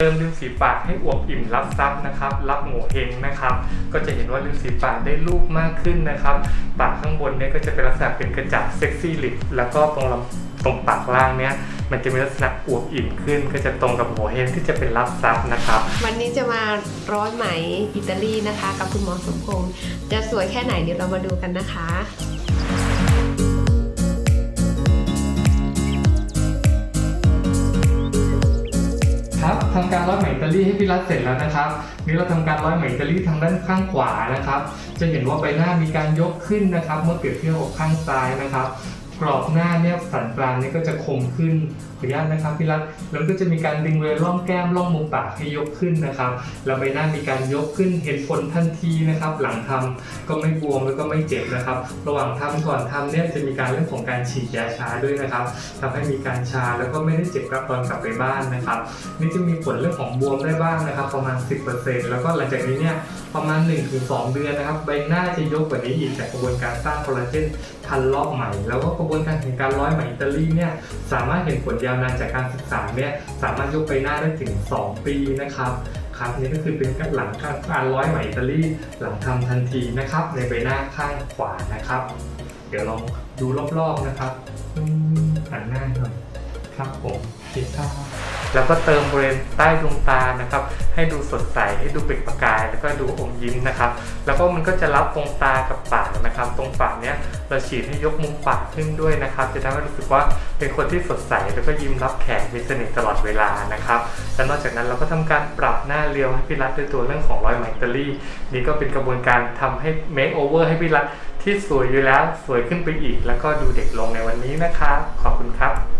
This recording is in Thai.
เติมริมฝีปากให้อวบอิ่มรับทรัพย์นะครับ รับโงเฮงนะครับ ก็จะเห็นว่าริมฝีปากได้รูปมากขึ้นนะครับ ปากข้างบนเนี่ยก็จะเป็นลักษณะเป็นกระจับเซ็กซี่ลิปแล้วก็ตรงลำตรงปากล่างเนี่ยมันจะมีลักษณะอวบอิ่มขึ้น ก็จะตรงกับโงเฮงที่จะเป็นรับทรัพย์นะครับ วันนี้จะมาร้อยไหมอิตาลีนะคะ กับคุณหมอสมพงษ์จะสวยแค่ไหนเดี๋ยวเรามาดูกันนะคะ ครับทำการร้อยไหมอิตาลีให้พี่รัฐเสร็จแล้วนะครับนี่เราทำการร้อยไหมอิตาลีทางด้านข้างขวานะครับ จะเห็นว่าใบหน้ามีการยกขึ้นนะครับ เมื่อเปรียบเทียบกับข้างซ้ายนะครับ กรอบหน้าเนี่ยสันกลางนี่ก็จะคมขึ้นขออนุญาตนะครับพี่รัฐแล้วก็จะมีการดึงบริเวณร่องแก้มร่องมุมปากให้ยกขึ้นนะครับแล้วใบหน้ามีการยกขึ้นเห็นผลทันทีนะครับ หลังทำก็ไม่บวมแล้วก็ไม่เจ็บนะครับ ระหว่างทำก่อนทำเนี่ยจะมีการเรื่องของการฉีดยาชาด้วยนะครับทำให้มีการชาแล้วก็ไม่ได้เจ็บกับตอนกลับไปบ้านนะครับ นี่จะมีผลเรื่องของบวมได้บ้างนะครับ ประมาณ 10%แล้วก็หลังจากนี้เนี่ยประมาณ 1-2 เดือนนะครับ ใบหน้าจะยกกว่านี้อีกจากกระบวนการสร้างคอลลาเจนพันรอบใหม่แล้วก็กระบวนการแห่งการร้อยไหมอิตาลีเนี่ยสามารถเห็นผลยาวนานจากการศึกษาเนี่ยสามารถยกไปหน้าได้ถึง 2 ปีนะครับครับนี่ก็คือเป็นการหลังการร้อยไหมอิตาลีหลังทำทันทีนะครับ ในใบหน้าข้างขวานะครับ เดี๋ยวลองดูรอบๆนะครับอืมหันหน้าหน่อยครับผมคิดท่า แล้วก็เติมบริเวณใต้ดวงตานะครับ ให้ดูสดใสให้ดูเปล่งประกาย แล้วก็ดูอมยิ้มนะครับ แล้วก็มันก็จะรับตรงตากับปากนะครับ ตรงปากเนี้ยเราฉีดให้ยกมุมปากขึ้นด้วยนะครับ จะทำให้รู้สึกว่าเป็นคนที่สดใสแล้วก็ยิ้มรับแขกมีเสน่ห์ตลอดเวลานะครับและนอกจากนั้นเราก็ทำการปรับหน้าเรียวให้พี่รัฐด้วยตัวเรื่องของร้อยไหมอิตาลีนี่ก็เป็นกระบวนการทำให้เมคโอเวอร์ให้พี่รัฐที่สวยอยู่แล้วสวยขึ้นไปอีก แล้วก็ดูเด็กลงในวันนี้นะครับขอบคุณครับ